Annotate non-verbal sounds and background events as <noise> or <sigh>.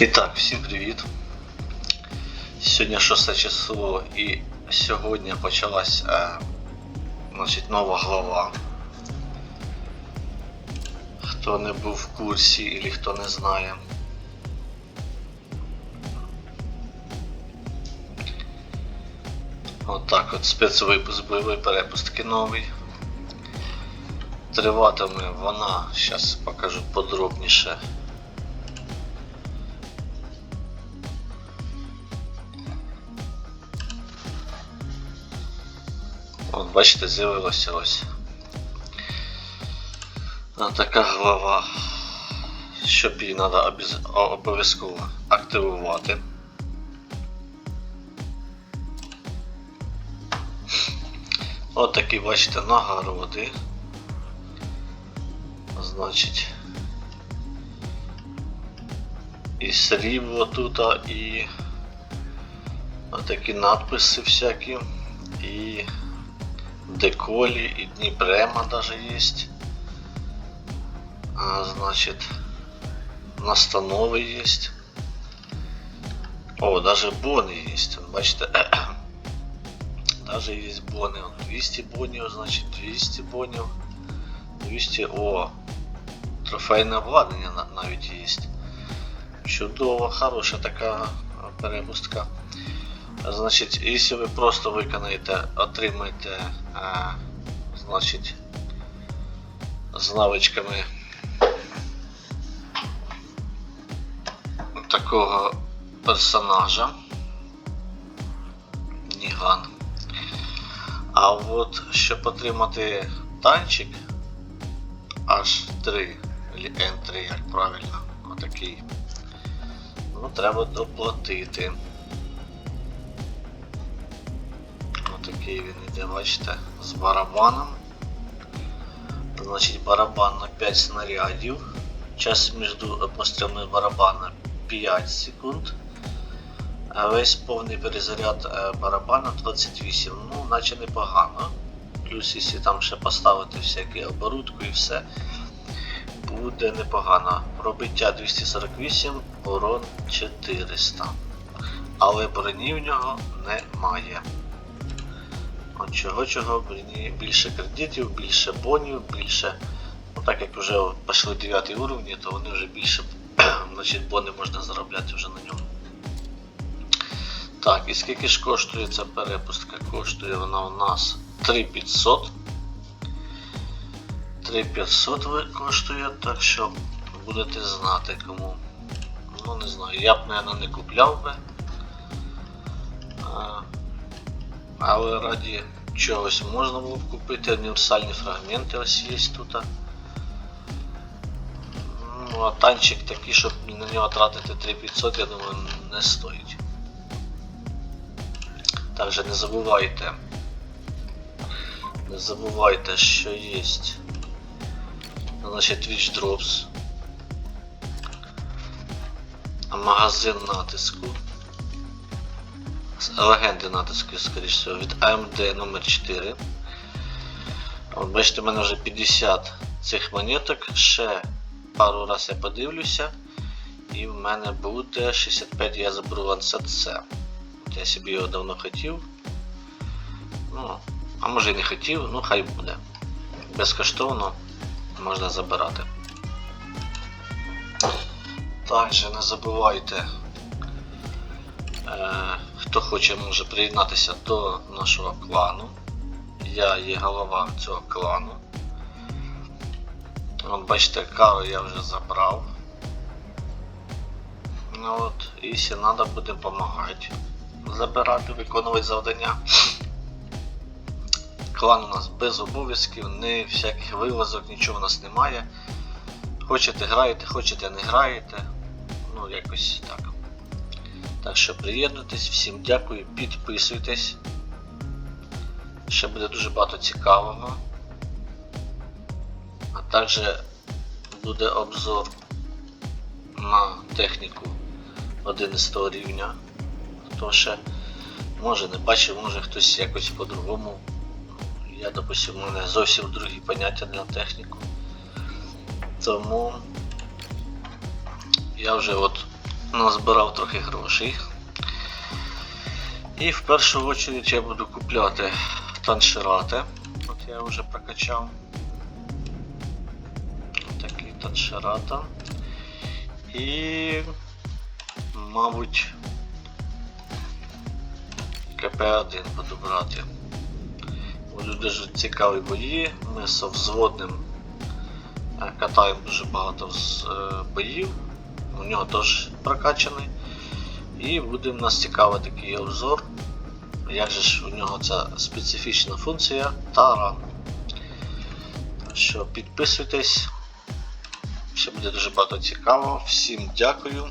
І так, всім привіт. Сьогодні 6 число і сьогодні почалась е, значить, нова глава. Хто не був в курсі або хто не знає. Отак от спецвипуск бойовий перепустки новий. Триватиме вона, зараз покажу подробніше. От бачите, з'явилося ось. Така глава, щоб її треба обов'язково активувати. От такі, бачите, нагороди. Значить. І срібло тут, і такі надписи всякі. І деколі, і Дніпрема даже есть. А, значит, настановы есть. О, даже боны есть. Вот, Бачите, <clears throat> даже есть боны. Вот 200 бонів, значить 200 бонів. 200, о, трофейне обладнання на- навіть є. Чудово, хороша така перепустка. Значить, якщо ви просто виконаєте, отримаєте, е, значить, з навичками такого персонажа. Ніган. А от щоб отримати танчик H3 або N3, як правильно, отакий, ну треба доплатити. Отакий він іде, бачите, з барабаном. Значить барабан на 5 снарядів. Час між пострілами барабана 5 секунд. Весь повний перезаряд е, барабана 28. Ну, наче непогано. Плюс, якщо там ще поставити всякі оборудку і все, буде непогано. Пробиття 248, урон 400. Але броні в нього немає. Чого чого більше кредитів, більше бонів, більше. Ну, так як вже пішли 9 уровні, то вони вже більше <clears throat> значить, бони можна заробляти вже на ньому. Так, і скільки ж коштує ця перепустка? Коштує вона у нас 3500. 3500 ви- коштує, так що будете знати кому. Ну не знаю, я б, мабуть, не купляв би. Але раді чогось можна було б купити універсальні фрагменти, ось є тут. Ну, а танчик такий, щоб на нього тратити 3500, я думаю, не стоїть. Також не забувайте. Не забувайте, що є. Значить Twitch Drops. Магазин натиску. Легенди натиску, скоріш всього, від AMD номер 4 От бачите, в мене вже 50 цих монеток. Ще пару раз я подивлюся. І в мене буде 65, я заберу Lancet я собі його давно хотів. Ну, а може і не хотів, ну хай буде. Безкоштовно можна забирати. Також не забувайте, хто хоче може приєднатися до нашого клану. Я є голова цього клану. От бачите, кару я вже забрав. Ну от, якщо треба буде допомагати забирати, виконувати завдання. Клан у нас без обов'язків, ні всяких вилазок, нічого у нас немає. Хочете граєте, хочете не граєте. Ну, якось так. Так що приєднуйтесь, всім дякую, підписуйтесь. Ще буде дуже багато цікавого. А також буде обзор на техніку 11 рівня. Хто ще може не бачив, може хтось якось по-другому. Я, допустим, у мене зовсім другі поняття на техніку. Тому я вже от назбирав трохи грошей. І в першу очередь я буду купляти таншерати. От я вже прокачав. Такі таншерата. І, мабуть, КП-1 буду брати. Будуть дуже цікаві бої. Ми з взводним е, катаємо дуже багато е, боїв. У нього теж прокачаний. І буде в нас цікавий такий обзор. Як же ж у нього ця специфічна функція Тара. Так що підписуйтесь. Ще буде дуже багато цікаво. Всім дякую.